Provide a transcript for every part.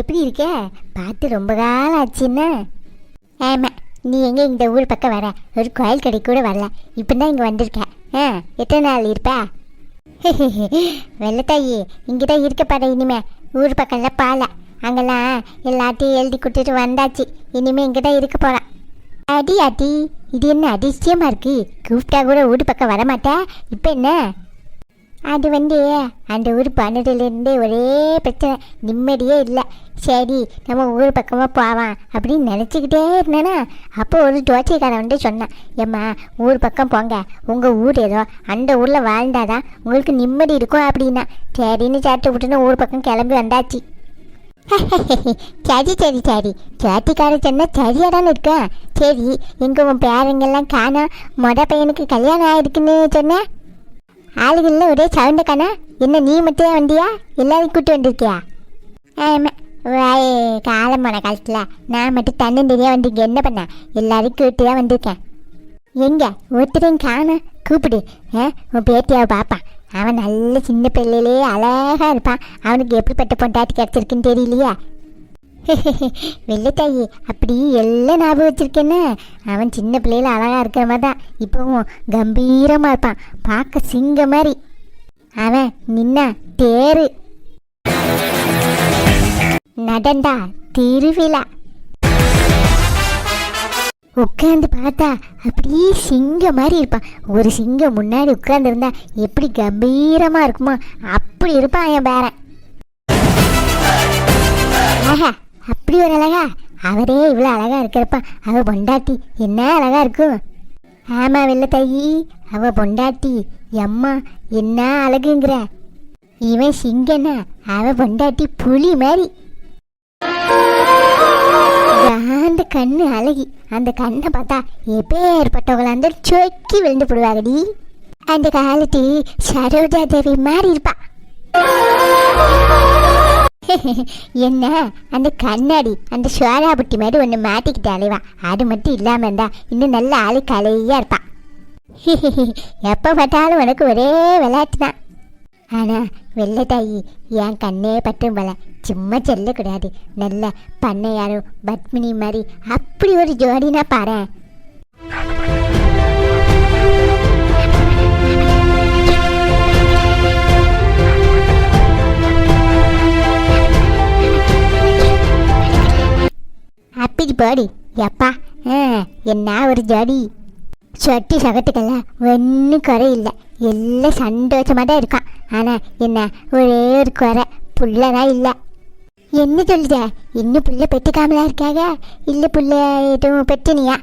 எப்படி இருக்க? பார்த்து ரொம்ப காலம் ஆச்சுன்னா ஆமாம் நீ எங்கே இந்த ஊர் பக்கம் வர? ஒரு கோயில் கடை கூட வரல. இப்போ தான் இங்கே வந்திருக்க. ஆ எத்தனை நாள் இருப்பா? வெள்ளத்தாயி இங்கே தான் இருக்க பாரு இனிமே. ஊர் பக்கம்லாம் பால. அங்கெல்லாம் எல்லாத்தையும் எழுதி கொடுத்துட்டு வந்தாச்சு. இனிமே இங்கே தான் இருக்க போகிறான் அடி அடி. இது என்ன அதிசயமாக இருக்கு? கூப்பிட்டா கூட ஊர் பக்கம் வரமாட்டேன் இப்போ என்ன? அது வந்து அந்த ஊர் பண்ணதுலேருந்தே ஒரே பிரச்சனை. நிம்மதியே இல்லை. சரி நம்ம ஊர் பக்கமாக போவான் அப்படின்னு நினச்சிக்கிட்டே இருந்தேன்னா அப்போ ஒரு ஜோசியக்காரன் வந்து சொன்னான் ஏம்மா ஊர் பக்கம் போங்க. உங்கள் ஊர் ஏதோ அந்த ஊரில் வாழ்ந்தாதான் உங்களுக்கு நிம்மதி இருக்கும் அப்படின்னா. சரின்னு சாட்டு விட்டுன்னு ஊர் பக்கம் கிளம்பி வந்தாச்சு. சரி சரி சரி. ஜாத்திக்கார சொன்னால் சரியாக தானே இருக்கேன் சரி எங்கள் உன் பேரங்கெல்லாம் காணோம். மொத பையனுக்கு கல்யாணம் ஆகிருக்குன்னு சொன்னேன். ஆளுகளில் ஒரே சவுண்டு காணா என்ன நீ மட்டும் வந்தியா? எல்லாரும் கூட்டு வந்திருக்கியா? ஆமாம் வாய் காலம் போன காலத்தில் நான் மட்டும் தன்னந்தனியாக வந்திருக்கேன் என்ன பண்ண எல்லாரையும் கூட்டு தான் வந்திருக்கேன். எங்கே? ஒருத்தரையும் காண. கூப்பிடு. ஆ உன் பேத்தியாவை பார்ப்பான். அவன் நல்ல சின்ன பிள்ளையிலே அழகாக இருப்பான். அவனுக்கு எப்படிப்பட்ட பொண்டாட்டி கிடச்சிருக்குன்னு தெரியலையா? வெள்ளைத்தாயி அப்படி எல்லாம் ஞாபகம் வச்சிருக்கேன்னு. அவன் சின்ன பிள்ளையில அழகா இருக்கிற மாதிரி தான் இப்போவும் கம்பீரமாக இருப்பான். பார்க்க சிங்க மாதிரி. அவன் நின்னா தேரு. நடந்தா திருவிழா. உட்காந்து பார்த்தா அப்படியே சிங்கம் மாதிரி இருப்பான். ஒரு சிங்கம் முன்னாடி உட்காந்துருந்தா எப்படி கம்பீரமாக இருக்குமோ அப்படி இருப்பான் என் பேரன். ஆஹா அப்படி ஒரு அழகா? அவரே இவ்வளோ அழகா இருக்கிறப்ப அவ பொண்டாட்டி என்ன அழகா இருக்கும்? ஆமா வெள்ள தையி. அவ பொண்டாட்டி எம்மா என்ன அழகுங்கிற. இவன் சிங்கன்னா அவ பொண்டாட்டி புலி மாதிரி. அந்த கண்ணு அழகி அந்த கண்ணை பார்த்தா எப்பேற்பட்டவங்களா அந்த சொக்கி விழுந்து போடுவாங்கடி அந்த காலத்து சரோஜா தேவி மாதிரி இருப்பா. என்ன அந்த கண்ணாடி அந்த சோழாபுட்டி மாதிரி ஒன்று மாட்டிக்கிட்டு அலைவான் அது மட்டும் இல்லாமல் இருந்தா இன்னும் நல்ல ஆளு கலையாக இருப்பான் எப்போ பார்த்தாலும் உனக்கு ஒரே விளையாட்டு தான். ஆனால் வெள்ளைத்தாயி என் கண்ணே பட்டும் போல சும்மா செல்லக்கூடாது. நல்ல பண்ணையாரும் பத்மினி மாதிரி அப்படி ஒரு ஜோடினா பாரு அப்படி பாடி. எப்பா? ஆ என்ன ஒரு ஜடி. சொட்டி சகத்துக்கெல்லாம் ஒன்றும் குறை இல்லை எல்லாம் சந்தோஷமாக தான் இருக்கான். ஆனால் என்ன ஒரே ஒரு குறை. புள்ளதான் இல்லை. என்ன சொல்லுத? இன்னும் புள்ள பெற்றுக்காமலா இருக்காக? இல்லை புள்ள எதுவும் பெற்றுனியா?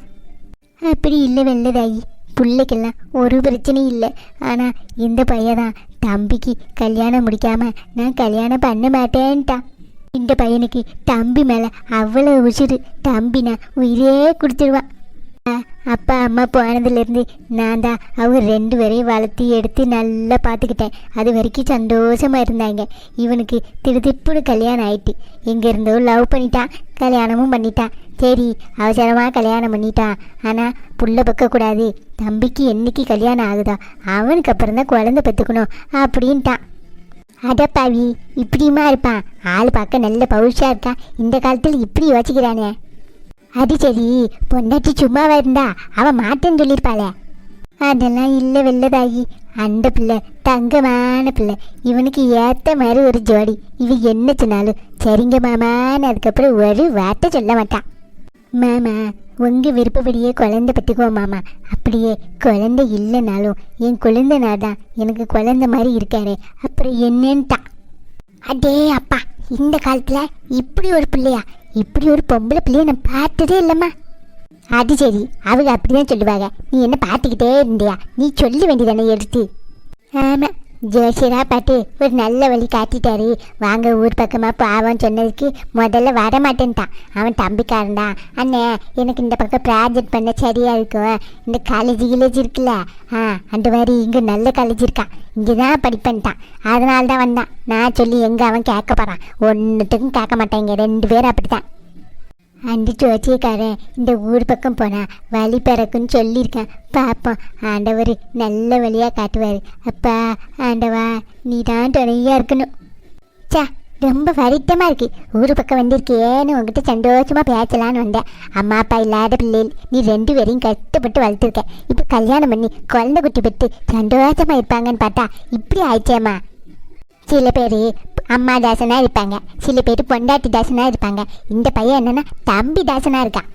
அப்படி இல்லை வெள்ளதாயி. பிள்ளைக்கெல்லாம் ஒரு பிரச்சனையும் இல்லை. ஆனால் இந்த பையன் தான் தம்பிக்கு கல்யாணம் முடிக்காம நான் கல்யாணம் பண்ண மாட்டேன்ட்டான். இந்த பையனுக்கு தம்பி மேலே அவ்வளோ உசிறு. தம்பினா உயிரே கொடுத்துடுவான் அப்பா அம்மா போனதுலேருந்து நான் தான் அவங்க ரெண்டு பேரையும் வளர்த்தி எடுத்து நல்லா பார்த்துக்கிட்டேன். அது வரைக்கும் சந்தோஷமா இருந்தாங்க. இவனுக்கு திருதிப்புன்னு கல்யாணம் ஆயிட்டு. எங்கே இருந்தோ லவ் பண்ணிட்டான் கல்யாணமும் பண்ணிட்டான். சரி அவசரமாக கல்யாணம் பண்ணிட்டான். ஆனால் புள்ள பக்கக்கூடாது தம்பிக்கு என்னைக்கு கல்யாணம் ஆகுதோ அவனுக்கு அப்புறம் தான் குழந்தை பெற்றுக்கணும் அப்படின்ட்டான். அடப்பாவி இப்படியுமா இருப்பான்? ஆள் பார்க்க நல்ல பவுஷா இருக்கான் இந்த காலத்தில் இப்படி யோசிக்கிறானே. அது சரி பொண்டாட்டி சும்மாவா இருந்தா அவன் மாட்டேன்னு சொல்லியிருப்பாளே. அதெல்லாம் இல்லை வெள்ளதாகி அந்த பிள்ளை தங்கமான பிள்ளை. இவனுக்கு ஏற்ற மாதிரி ஒரு ஜோடி. இவன் என்ன சொன்னாலும் சரிங்க மாமான்னு அதுக்கப்புறம் ஒரு வார்த்தை சொல்ல மாட்டான் மாமா உங்க விருப்பப்படியே குழந்தை பெற்றுக்கோ மாமா. அப்படியே குழந்தை இல்லைனாலும் என் குழந்தைனார் தான். எனக்கு குழந்தை மாதிரி இருக்காரு. அப்புறம் என்னன்ட்டா? அடே அப்பா இந்த காலத்தில் இப்படி ஒரு பிள்ளையா? இப்படி ஒரு பொம்பளை பிள்ளைய நான் பார்த்ததே இல்லைம்மா. அது சரி அவங்க அப்படிதான் சொல்லுவாங்க. நீ என்ன பார்த்துக்கிட்டே இருந்தியா? நீ சொல்ல வேண்டியதானே எடுத்து. ஆமாம் ஜோசியரா பாட்டு ஒரு நல்ல வழி காட்டிட்டாரு. வாங்க ஊர் பக்கமாக பாவம் சொன்னதுக்கு முதல்ல வர மாட்டேன்ட்டான் அவன் தம்பிக்காரன் தான் அண்ணே எனக்கு இந்த பக்கம் ப்ராஜெக்ட் பண்ண சரியாக இருக்கும். இந்த காலேஜ் கிலேஜ் இருக்குல்ல ஆ அந்த மாதிரி இங்கே நல்ல காலேஜ் இருக்கான் இங்கே தான் படிப்பேன்ட்டான் அதனால தான் வந்தான். நான் சொல்லி எங்கே அவன் கேட்க போகிறான் ஒன்றுத்துக்கும் கேட்க மாட்டாங்க. ரெண்டு பேரும் அப்படி தான் அந்த ஜோசியக்காரன் இந்த ஊர் பக்கம் போனா வழி பிறக்குன்னு சொல்லியிருக்கேன். பார்ப்போம் ஆண்டவர் நல்ல வழியாக காட்டுவார். அப்பா ஆண்டவா நீ தான் துணையாக இருக்கணும். சா ரொம்ப வருத்தமாக இருக்கு. ஊர் பக்கம் வந்திருக்கேன்னு உங்ககிட்ட சந்தோஷமா பேசலான்னு வந்தேன். அம்மா அப்பா இல்லாத பிள்ளைகள் நீ ரெண்டு பேரையும் கஷ்டப்பட்டு வளர்த்துருக்க. இப்போ கல்யாணம் பண்ணி குழந்தை குட்டி பெற்று சந்தோஷமாக இருப்பாங்கன்னு பார்த்தா இப்படி ஆயிடுச்சேம்மா. சில பேர் அம்மா தாசனாக இருப்பாங்க. சில பேர் பொண்டாட்டி தாசனாக இருப்பாங்க. இந்த பையன் என்னன்னா தம்பி தாசனாக இருக்கான்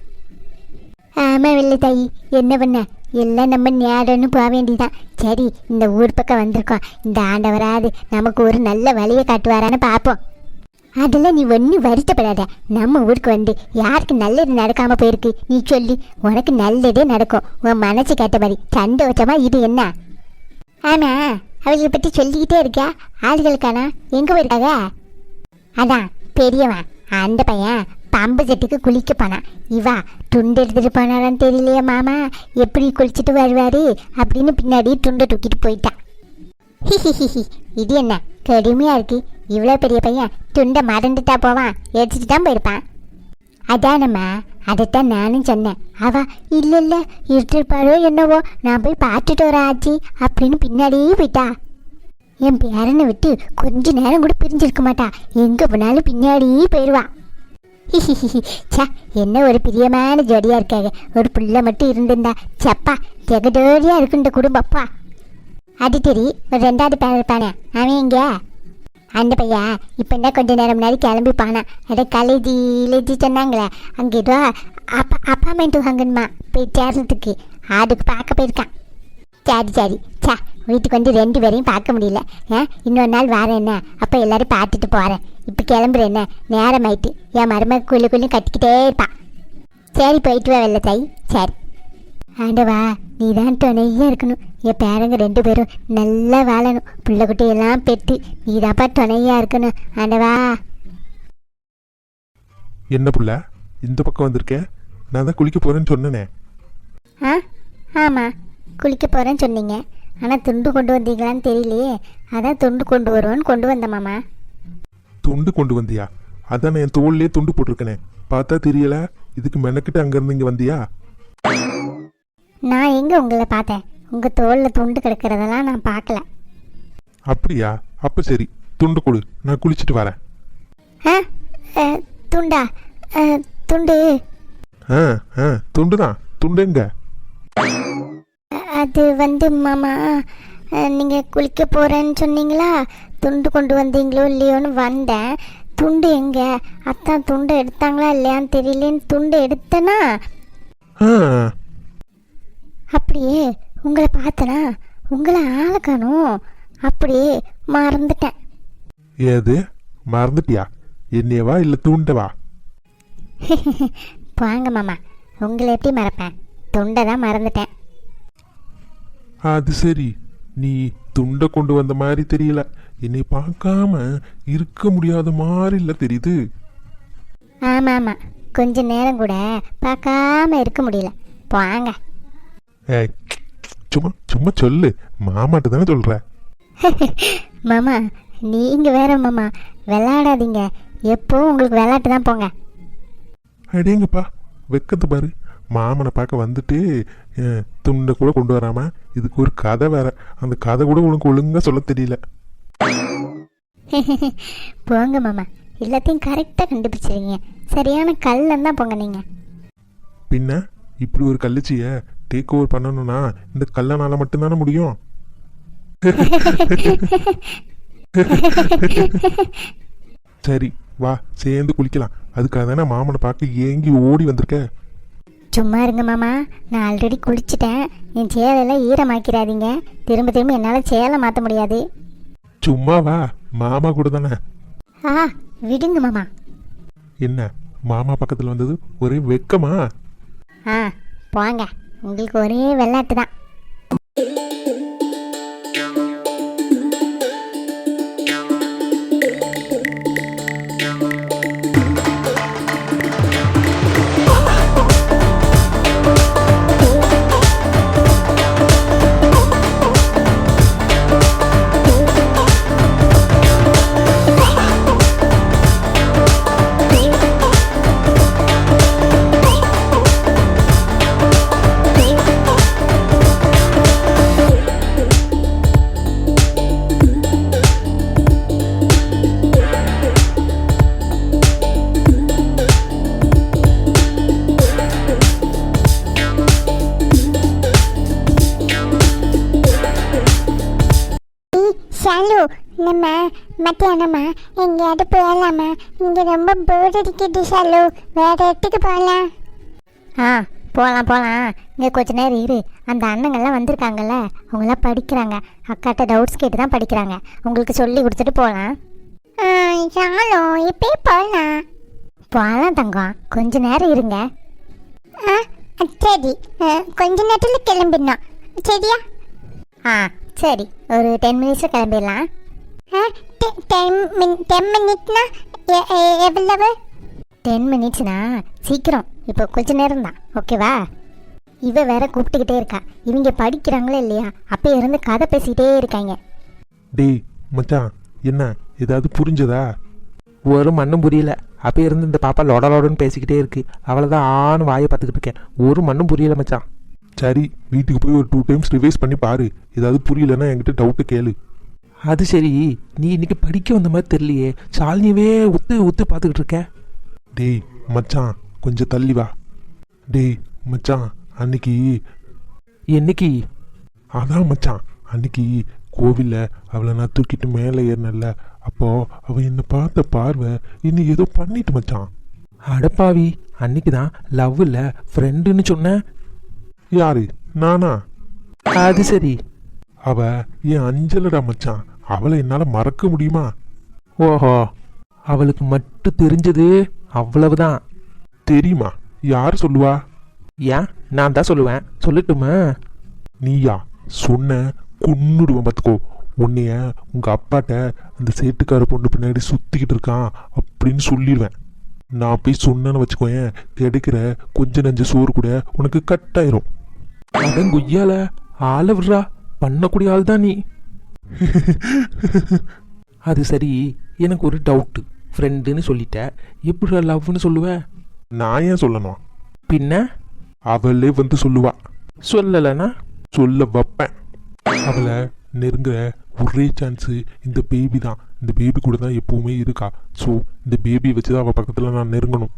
ஆமாம் வெள்ளை தாயி என்ன பண்ண? எல்லாம் நம்ம நேரம்னு போக வேண்டியதான் சரி இந்த ஊர் பக்கம் வந்திருக்கோம் இந்த ஆண்டவராது நமக்கு ஒரு நல்ல வழியை காட்டுவாரான்னு பார்ப்போம் அதெல்லாம் நீ ஒன்றும் வருத்தப்படாத. நம்ம ஊருக்கு வந்து யாருக்கு நல்லது நடக்காமல் போயிருக்கு? நீ சொல்லி உனக்கு நல்லதே நடக்கும். உன் மனசு கேட்ட மாதிரி சந்தோஷமா இது என்ன? ஆனால் அவளை பற்றி சொல்லிக்கிட்டே இருக்கியா? ஆளுகளுக்கானா? எங்கே போயிருக்காங்க அதான் பெரியவன். அந்த பையன் பம்பு செட்டுக்கு குளிக்க போனான். இவா துண்டு எடுத்துகிட்டு போனாலும் தெரியலையே மாமா. எப்படி குளிச்சுட்டு வருவாரு அப்படின்னு பின்னாடி துண்டை தூக்கிட்டு போயிட்டான். ஹிஹிஹிஹி இது என்ன? கடுமையாக இருக்கு. இவ்வளோ பெரிய பையன் துண்டை மறந்துட்டா போவான். எடுத்துட்டு தான் போயிருப்பான். அதானம்மா அதைத்தான் நானும் சொன்னேன். அவ இல்லை இல்லை இருட்டிருப்பாரோ என்னவோ நான் போய் பார்த்துட்டு வரேன் ஆச்சி அப்படின்னு பின்னாடியே போயிட்டா. என் பேரனை விட்டு கொஞ்ச நேரம் கூட பிரிஞ்சிருக்க மாட்டா. எங்கே போனாலும் பின்னாடியே போயிடுவா சா என்ன ஒரு பிரியமான ஜோடியாக இருக்காங்க ஒரு பிள்ளை மட்டும் இருந்திருந்தா. சப்பா ஜெகஜோடியாக இருக்கு இந்த குடும்பப்பா அது சரி ஒரு ரெண்டாவது பேர் இருப்பானே. அவன் எங்கே? அந்த பையா இப்போ என்ன கொஞ்ச நேரம் முன்னாடி கிளம்பி போனான் அட காலேஜி இலேஜி சொன்னாங்களே அங்கே ஏதோ அப்பா அப்பார்ட்மெண்ட் வாங்கணுமா? போய் சேர்றதுக்கு அதுக்கு பார்க்க போயிருக்கான். சரி சரி. சா வீட்டுக்கு வந்து ரெண்டு பேரையும் பார்க்க முடியல. ஆ இன்னொரு நாள் வரேன் என்ன? அப்போ எல்லோரும் பார்த்துட்டு போகிறேன் இப்போ கிளம்புறேன் நேரமாயிட்டு. நேரம் ஆயிட்டு என் மருமக குழு குழு கட்டிக்கிட்டே இருப்பான் சரி போயிட்டு வா வெள்ளை தாய் சரி. ஆண்டவா நீ தான் துணையாக இருக்கணும். என் பேரங்க ரெண்டு பேரும் நல்லா வாழணும். பிள்ளை குட்டியெல்லாம் பெற்று நீ தான்ப்பா துணையாக இருக்கணும். ஆண்டவா. என்ன புள்ள? இந்த பக்கம் வந்திருக்கேன் நான் தான் குளிக்க போறேன்னு சொன்னனே. ஆ ஆமாம் குளிக்க போகிறேன்னு சொன்னீங்க. ஆனால் துண்டு கொண்டு வந்தீங்களான்னு தெரியலையே. அதான் துண்டு கொண்டு வருவோன்னு கொண்டு வந்தேன் மாமா. துண்டு கொண்டு வந்தியா? அதான் என் தோல்லே துண்டு போட்டிருக்கனே. பார்த்தா தெரியல. இதுக்கு மெனக்கிட்டு அங்கேருந்து இங்கே வந்தியா? நான் எங்கே உங்களை பார்த்தேன்? உங்கள் தோளில் துண்டு கிடக்கிறதெல்லாம் நான் பார்க்கல. அப்படியா? அப்போ சரி துண்டு கொடு. நான் குளிச்சுட்டு வரேன். ஆ துண்டா? துண்டு. ஆ ஆ துண்டு தான் துண்டு எங்க? அது வந்து மாமா நீங்கள் குளிக்க போகிறேன்னு சொன்னீங்களா? துண்டு கொண்டு வந்தீங்களோ இல்லையோன்னு வந்தேன். துண்டு எங்கே? அத்தான் துண்டு எடுத்தாங்களா இல்லையான்னு தெரியலேன்னு துண்டு எடுத்தேனா? அப்படியே உங்களை பார்த்தனா உங்களை ஆளை காணும் அப்படியே மறந்துட்டேன். ஏது? மறந்துட்டியா? என்னையவா இல்லை தூண்டவா? வாங்க மாமா உங்களை எப்படி மறப்பேன்? துண்டை தான் மறந்துட்டேன். அது சரி. நீ துண்டை கொண்டு வந்த மாதிரி தெரியல. என்னை பார்க்காம இருக்க முடியாத மாதிரி இல்லை தெரியுது? ஆமாம் ஆமாம் கொஞ்ச நேரம் கூட பார்க்காம இருக்க முடியல. வாங்க. ஏய் சும்மா சும்மா சொல்லு. மாமாட்ட தானே சொல்ற. மாமா நீங்கள் வேற மாமா விளையாடாதீங்க. எப்போவும் உங்களுக்கு விளையாட்டு தான் போங்க. அடேங்கப்பா வெக்கத்து பாரு. மாமனை பார்க்க வந்துட்டு துண்டை கூட கொண்டு வராம இதுக்கு ஒரு கதை வேற. அந்த கதை கூட உனக்கு ஒழுங்கா சொல்ல தெரியல. போங்க மாமா. எல்லாத்தையும் கரெக்டாக கண்டுபிடிச்சிருங்க சரியான கல்லன் தான் போங்க நீங்கள் பின்ன இப்படி ஒரு கல்லிச்சிய டேக் ஓவர் பண்ணணும்னா இந்த கல்லனால மட்டும்தானே முடியும்? சரி வா சேர்ந்து குளிக்கலாம். அதுக்காக தானே மாமனை பார்க்க ஏங்கி ஓடி வந்திருக்க. சும்மா இருங்க மாமா நான் ஆல்ரெடி குளிச்சிட்டேன். என் சேலையெல்லாம் ஈரமாக்கிறாதீங்க திரும்ப திரும்ப என்னால் சேலை மாற்ற முடியாது. சும்மா வா மாமா கூட தானே. ஆ விடுங்க மாமா. என்ன மாமா பக்கத்தில் வந்தது ஒரே வெக்கமா? ஆ போங்க. உங்களுக்கு ஒரே வெள்ளாட்டு தான். சாலு நம்ம மத்தியானமா எங்கேயாவது போகலாமா இங்கே ரொம்ப போர் அடிக்குது சாலு வேற இடத்துக்கு போகலாம் ஆ போகலாம் போகலாம் இங்கே கொஞ்ச நேரம் இரு. அந்த அண்ணங்கள்லாம் வந்திருக்காங்கல்ல அவங்களாம் படிக்கிறாங்க. அக்காட்ட டவுட்ஸ் கேட்டு தான் படிக்கிறாங்க. உங்களுக்கு சொல்லி கொடுத்துட்டு போகலாம் சாலு இப்பயே போகலாம் போகலாம் தங்கம். கொஞ்ச நேரம் இருங்க. ஆ சரி. கொஞ்ச நேரத்தில் கிளம்பிடணும் சரியா? ஆ சரி. ஒரு டென் மினிட்ஸில் கிளம்பிடலாம். டென் மின் டென் மினிட்னா எவ்வளவு டென் மினிட்ஸ்னா சீக்கிரம் இப்போ கொஞ்ச நேரம் தான் ஓகேவா இவ வேற கூப்பிட்டுக்கிட்டே இருக்கா இவங்க படிக்கிறாங்களோ இல்லையா அப்போ இருந்து கதை பேசிக்கிட்டே இருக்காங்க டேய் மச்சான் என்ன ஏதாவது புரிஞ்சதா ஒரு மண்ணும் புரியல அப்போ இருந்து இந்த பாப்பா லொட லொடன்னு பேசிக்கிட்டே இருக்கு அவ்வளோதான் ஆண் வாயை பார்த்துக்கிட்டு இருக்கேன் ஒரு மண்ணும் புரியல மச்சான் சரி வீட்டுக்கு போய் ஒரு டூ டைம்ஸ் ரிவைஸ் பண்ணி பாரு ஏதாவது புரியலன்னா என்கிட்ட டவுட்டு கேளு அது சரி. நீ இன்னைக்கு படிக்க வந்த மாதிரி தெரியலையே. சாலினியவே உத்து உத்து பார்த்துக்கிட்டு இருக்க டேய் மச்சான் கொஞ்சம் தள்ளி வா. டேய் மச்சான் அன்னைக்கு என்னைக்கு? அதான் மச்சான் அன்னைக்கு கோவிலில் அவளை நான் தூக்கிட்டு மேலே ஏறினல அப்போ அவள் என்னை பார்த்த பார்வை இன்னும் ஏதோ பண்ணிட்டு மச்சான். அடப்பாவி அன்னைக்கு தான் லவ் இல்லை ஃப்ரெண்டுன்னு சொன்னேன் யாரு? நானா? அது சரி. அவ என் அஞ்சலடா மச்சான். அவளை என்னால் மறக்க முடியுமா? ஓஹோ அவளுக்கு மட்டும் தெரிஞ்சது அவ்வளவுதான். தெரியுமா? யார் சொல்லுவா? ஏன்? நான் தான் சொல்லுவேன். சொல்லட்டுமா? நீயா? சொன்ன கொன்னுடுவேன் பார்த்துக்கோ. உன்னைய உங்க அப்பாட்ட அந்த சேட்டுக்கார பொண்ணு பின்னாடி சுத்திக்கிட்டு இருக்கான் அப்படின்னு சொல்லிடுவேன். நான் போய் சொன்னேன்னு வச்சுக்கோயேன் கிடைக்கிற கொஞ்ச நஞ்ச சோறு கூட உனக்கு கட் ஆயிரும். அடன் குய்யால ஆள விடுறா. பண்ணக்கூடிய ஆள் தான் நீ. அது சரி எனக்கு ஒரு டவுட்டு ஃப்ரெண்டுன்னு சொல்லிட்ட எப்படி லவ்னு சொல்லுவ? நான் ஏன் சொல்லணும்? பின்ன? அவளே வந்து சொல்லுவா. சொல்லலைன்னா சொல்ல வைப்பேன். அவளை நெருங்குற ஒரே சான்ஸு இந்த பேபி தான். இந்த பேபி கூட தான் எப்பவுமே இருக்கா. ஸோ இந்த பேபி வச்சு தான் அவள் பக்கத்தில் நான் நெருங்கணும்.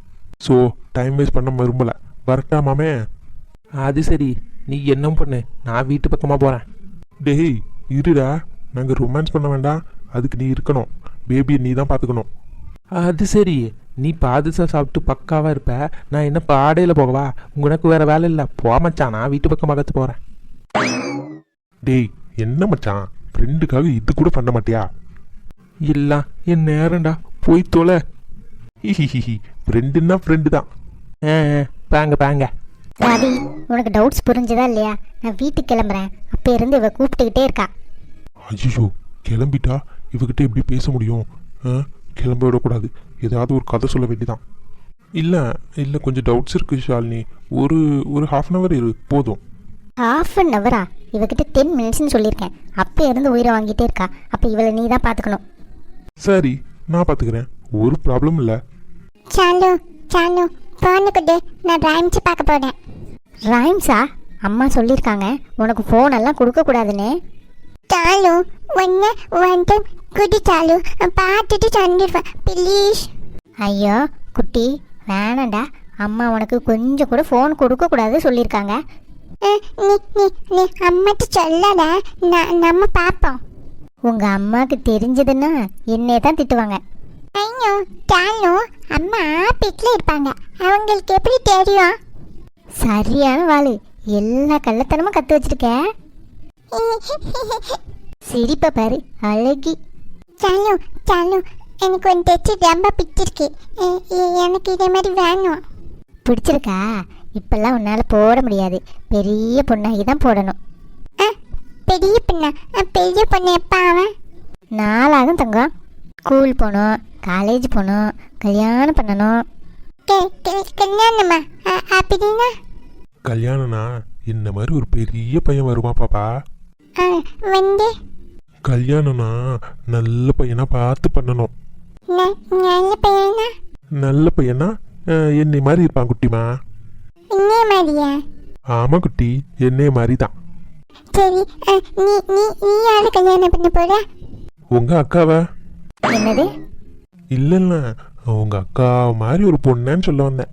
ஸோ டைம் வேஸ்ட் பண்ண விரும்பல. வரட்டா மாமே? அது சரி. நீ என்ன பண்ணு. நான் வீட்டு பக்கமாக போகிறேன் டேய் இருடா. நாங்கள் ரொமான்ஸ் பண்ண வேண்டாம். அதுக்கு நீ இருக்கணும். பேபியை நீ தான் பார்த்துக்கணும் அது சரி. நீ பாதுசா சாப்பிட்டு பக்காவாக இருப்ப. நான் என்ன பாடையில் போகவா? உனக்கு வேற வேலை இல்லை. போ மச்சான். நான் வீட்டு பக்கம் பக்கத்து போகிறேன் டேய் என்ன மச்சான்? ஃப்ரெண்டுக்காக இது கூட பண்ண மாட்டியா? இல்லை. என் நேரம்டா. போய் தொலை. ஃப்ரெண்டுன்னா ஃப்ரெண்டு தான். ஆ ஆ, பாங்க பாங்க. ரவி உனக்கு டவுட்ஸ் புரிஞ்சுதா இல்லையா? நான் வீட்டுக்கு கிளம்புறேன். அப்போ இருந்து இவ கூப்பிட்டுக்கிட்டே இருக்கா. ஐயோ கிளம்பிட்டா? இவகிட்ட எப்படி பேச முடியும்? ஆ? கிளம்ப விடக்கூடாது. ஏதாவது ஒரு கதை சொல்ல வேண்டியதான் இல்லை இல்லை கொஞ்சம் டவுட்ஸ் இருக்கு ஷாலினி. ஒரு ஒரு ஹாஃப் அன் ஹவர் இரு போதும். ஹாஃப் அன் ஹவரா இவகிட்ட டென் மினிட்ஸ்னு சொல்லியிருக்கேன். அப்போ இருந்து உயிரை வாங்கிட்டே இருக்கா. அப்போ இவளை நீ தான் பார்த்துக்கணும் சரி நான் பார்த்துக்கிறேன் ஒரு ப்ராப்ளம் இல்லை. சாலு சாலு ஃபோனு கொடு. நான் ரைம்ஸ் பார்க்க போகிறேன் ரைம்ஸா அம்மா சொல்லியிருக்காங்க. உனக்கு ஃபோன் எல்லாம் கொடுக்கக்கூடாதுன்னு சாலு ஒன்று வந்து குடி சாலு பார்த்துட்டு சொல்லிடுவேன் ப்ளீஸ் ஐயோ குட்டி வேணாண்டா அம்மா உனக்கு கொஞ்சம் கூட ஃபோன் கொடுக்கக்கூடாது சொல்லியிருக்காங்க நீ நீ நீ அம்மாட்ட சொல்லல நம்ம பார்ப்போம் உங்க அம்மாக்கு தெரிஞ்சதுன்னா என்னைய தான் திட்டுவாங்க ஐயோ தானோ அம்மா ஆபீஸ்ல இருப்பாங்க அவங்களுக்கு எப்படி தெரியும் சரியான வாளு எல்லா கள்ளத்தனமும் கத்து வச்சிருக்க சிரிப்ப பாரு அழகி. சாலு சாலு. எனக்கு ஒன்று தைச்சு ரொம்ப பிடிச்சிருக்கு. எனக்கு இதே மாதிரி வேணும். பிடிச்சிருக்கா? இப்பெல்லாம் உன்னால் போட முடியாது. பெரிய பொண்ணாகி தான் போடணும். பெரிய பொண்ணா? பெரிய பொண்ணு எப்போ அவன்? நாளாகும் தங்கம். ஸ்கூல் போகணும் காலேஜ் போகணும் கல்யாணம் பண்ணணும். கல்யாணமா? அப்படின்னா? கல்யாணம்னா என்ன மாதிரி ஒரு பெரிய பையன் வருமா பாப்பா? வந்து. கல்யாணம்னா நல்ல பையனா பார்த்து பண்ணணும். நல்ல பையனா? நல்ல பையனா? என்னை மாதிரி இருப்பான் குட்டிமா? இன்னே மாதிரியா? ஆமா குட்டி என்னைய மாதிரி தான் சரி நீ நீ நீ யாரை கல்யாணம் பண்ண போற? உங்க அக்காவா? என்னது? இல்ல இல்ல உங்க அக்கா மாதிரி ஒரு பொண்ணுன்னு சொல்ல வந்தேன்.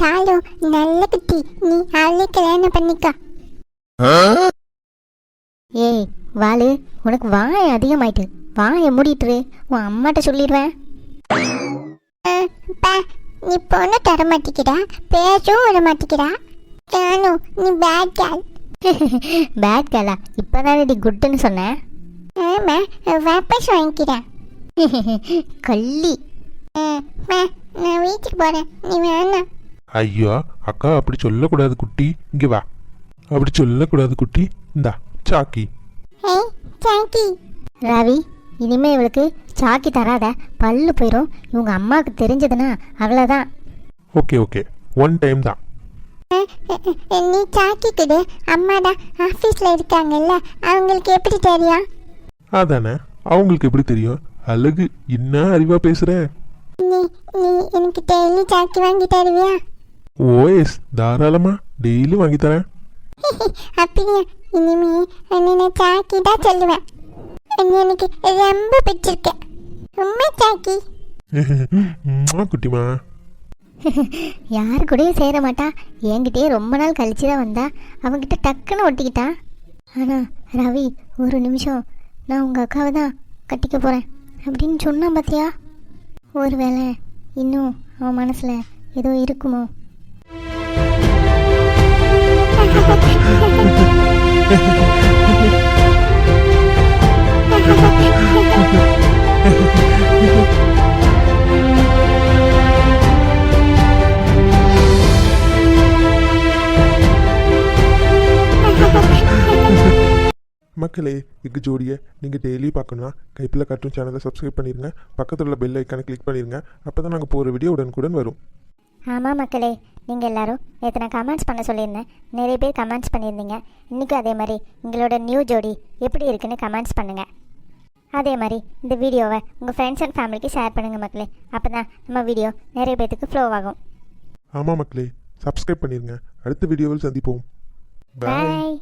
சாலு நல்ல குட்டி. நீ அவளே கல்யாணம் பண்ணிக்கோ. ஏய் வாலு உனக்கு வாய் அதிகமாயிட்டு வாயை மூடிட்டுரு உன் அம்மாட்ட சொல்லிடுவேன். நீ பொண்ணு தர மாட்டேங்கிறா பேசவும் விட மாட்டேங்கிறா ஜானு நீ பேட் கேர்ள் பேட் கேர்ளா இப்போதான் நீ குட்டுன்னு சொன்னேன் ஆமா வாபஸ் வாங்கிக்கிறேன். கள்ளி. நான் வீட்டுக்கு போறேன் நீ வேணாம் ஐயோ அக்கா அப்படி சொல்லக்கூடாது குட்டி. இங்கே வா. அப்படி சொல்லக்கூடாது குட்டி. இந்தா. சாக்கி. ஏய் சாக்கி. ரவி இனிமே இவளுக்கு சாக்கி தராத. பல்லு போயிடும் இவங்க அம்மாவுக்கு தெரிஞ்சதுன்னா அவ்வளோதான் ஓகே ஓகே. ஒன் டைம் தான். நீ சாக்கி கொடு. அம்மா தான் ஆஃபீஸில் இருக்காங்கல்ல அவங்களுக்கு எப்படி தெரியும்? அதானே? அவங்களுக்கு எப்படி தெரியும்? அழகு என்ன அறிவா பேசுற? நீ நீ எனக்கு டெய்லி சாக்கி வாங்கி தருவியா? ஓஎஸ் தாராளமா டெய்லி வாங்கி தரேன். அப்படியா? இனிமே நான் சாக்கி தான் சொல்லுவேன். எனக்கு ரொம்ப பிடிச்சிருக்க. உண்மை சாக்கி. குட்டிமா. யார் கூடயும் சேர மாட்டா. என்கிட்டயே ரொம்ப நாள் கழிச்சு தான் வந்தா. அவங்கிட்ட டக்குன்னு ஒட்டிக்கிட்டா. ஆனால் ரவி ஒரு நிமிஷம். நான் உங்கள் அக்காவை தான் கட்டிக்க போகிறேன் அப்படின்னு சொன்னான் பார்த்தியா ஒருவேளை இன்னும் அவன் மனசில் ஏதோ இருக்குமோ? மக்களே எங்கள் ஜோடியை நீங்கள் டெய்லி பார்க்கணும்னா கைப்பில் கட்டும் சேனலை சப்ஸ்கிரைப் பண்ணிடுங்க பக்கத்தில் உள்ள பெல் ஐக்கானை கிளிக் பண்ணிடுங்க அப்போ தான் நாங்கள் போகிற வீடியோ உடனுக்குடன் வரும். ஆமாம் மக்களே நீங்கள் எல்லாரும் நேற்று நான் கமெண்ட்ஸ் பண்ண சொல்லியிருந்தேன். நிறைய பேர் கமெண்ட்ஸ் பண்ணியிருந்தீங்க. இன்றைக்கும் அதே மாதிரி உங்களோட நியூ ஜோடி எப்படி இருக்குன்னு கமெண்ட்ஸ் பண்ணுங்கள் அதே மாதிரி இந்த வீடியோவை உங்கள் ஃப்ரெண்ட்ஸ் அண்ட் ஃபேமிலிக்கு ஷேர் பண்ணுங்கள் மக்களே. அப்போ தான் நம்ம வீடியோ நிறைய பேத்துக்கு ஃப்ளோ ஆகும். ஆமாம் மக்களே சப்ஸ்கிரைப் பண்ணிடுங்க அடுத்த வீடியோவில் சந்திப்போம். பாய்